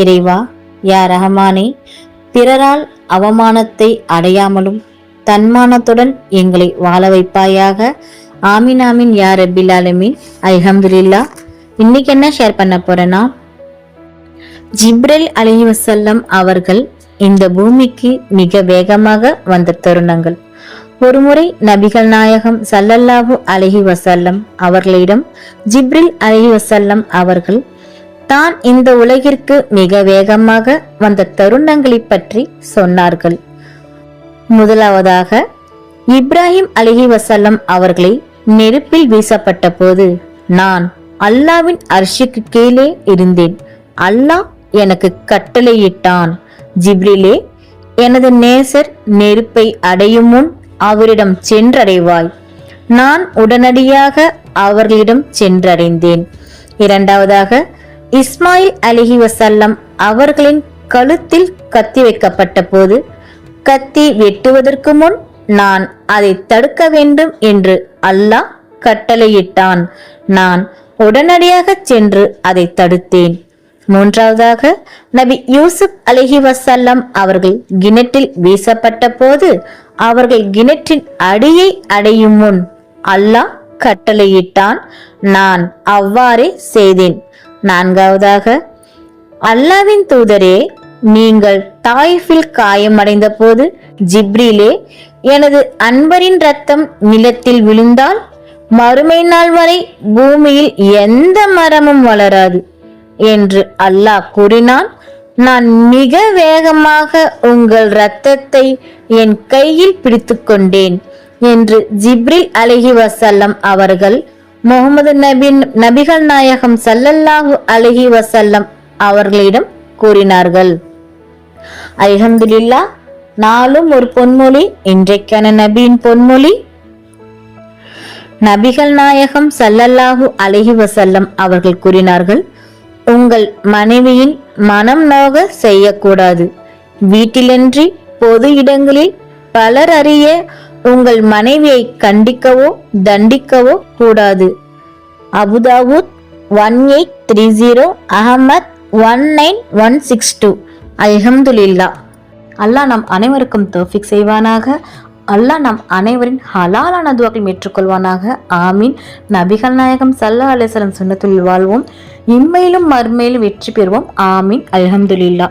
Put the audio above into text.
இறைவா யா ரஹமானே பிறரால் அவமானத்தை அடையாமலும் தன்மானத்துடன் எங்களை வாழ வைப்பாயாக. ஆமீன் ஆமீன் யா ரபில் ஆலமீன். இன்னைக்கு என்ன ஷேர் பண்ண போறேன்னா ஜிப்ரல் அலி வசல்லம் அவர்கள் இந்த பூமிக்கு மிக வேகமாக வந்த தருணங்கள். ஒருமுறை நபிகள் நாயகம் சல்லல்லாஹு அலஹி வசல்லம் அவர்களிடம் ஜிப்ரில் அலஹி வசல்லம் அவர்கள் தான் இந்த உலகிற்கு மிக வேகமாக வந்த தருணங்களை பற்றி சொன்னார்கள். முதலாவதாக இப்ராஹிம் அலிஹி வசல்லம் அவர்களை நெருப்பில் வீசப்பட்ட போது நான் அல்லாவின் அரிசிக்கு கீழே இருந்தேன். அல்லாஹ் எனக்கு கட்டளையிட்டான். ஜிப்ரிலே எனது நேசர் நெருப்பை அடையும் முன் அவரிடம் சென்றடைவாய். நான் உடனடியாக அவர்களிடம் சென்றடைந்தேன். இரண்டாவதாக இஸ்மாயில் அலிஹி வசல்லம் அவர்களின் கழுத்தில் கத்தி வைக்கப்பட்ட போது கத்தி வெட்டுவதற்கு முன் நான் அதை தடுக்க வேண்டும் என்று அல்லாஹ் கட்டளையிட்டான். நான் உடனடியாக சென்று அதை தடுத்தேன். மூன்றாவதாக நபி யூசுப் அலிஹி வசல்லம் அவர்கள் கிணற்றில் வீசப்பட்ட போது அவர்கள் கிணற்றின் அடியை அடையும் முன் அல்லாஹ் கட்டளையிட்டான். நான் அவ்வாறே செய்தேன். நான்காவதாக அல்லாவின் தூதரே நீங்கள் தாயிஃபில் காயமடைந்த போது ஜிப்ரிலே எனது அன்பரின் ரத்தம் நிலத்தில் விழுந்தால் மறுமை நாள் வரை பூமியில் எந்த மரமும் வளராது என்று அல்லாஹ் கூறினான். நான் மிக வேகமாக உங்கள் இரத்தத்தை என் கையில் பிடித்துக்கொண்டேன் என்று ஜிப்ரில் அலஹி வசல்லம் அவர்கள் முகமது நபின் நபிகள் நாயகம் சல்லல்லாஹு அலஹி வசல்லம் அவர்களிடம் கூறினார்கள். அல்ஹம்துலில்லா நாளும் ஒரு பொன்மொழி இன்றைக்கான நபியின் பொன்மொழி. நபிகள் நாயகம் சல்லல்லாஹு அலஹி வசல்லம் அவர்கள் கூறினார்கள் உங்கள் மனைவியின் மனம் நோக செய்யக்கூடாது. வீட்டிலன்றி பொது இடங்களில் பலர் அறிய உங்கள் மனைவியை கண்டிக்கவோ தண்டிக்கவோ கூடாது. அபுதாபுத் one eight three zero Ahmed one nine one six two. அல்ஹம்துலில்லா. அல்லாஹ் நம் அனைவருக்கும் தோஃபிக் செய்வானாக. அல்லாஹ் நம் அனைவரின் ஹலாலான துவாக்கள் ஏற்றுக்கொள்வானாக. ஆமீன். நபிகள் நாயகம் சல்லா அலிஸ்லம் சுண்ணத்துள் வாழ்வோம். இம்மையிலும் மறுமையிலும் வெற்றி பெறுவோம். ஆமீன். அல்ஹம்துலில்லா.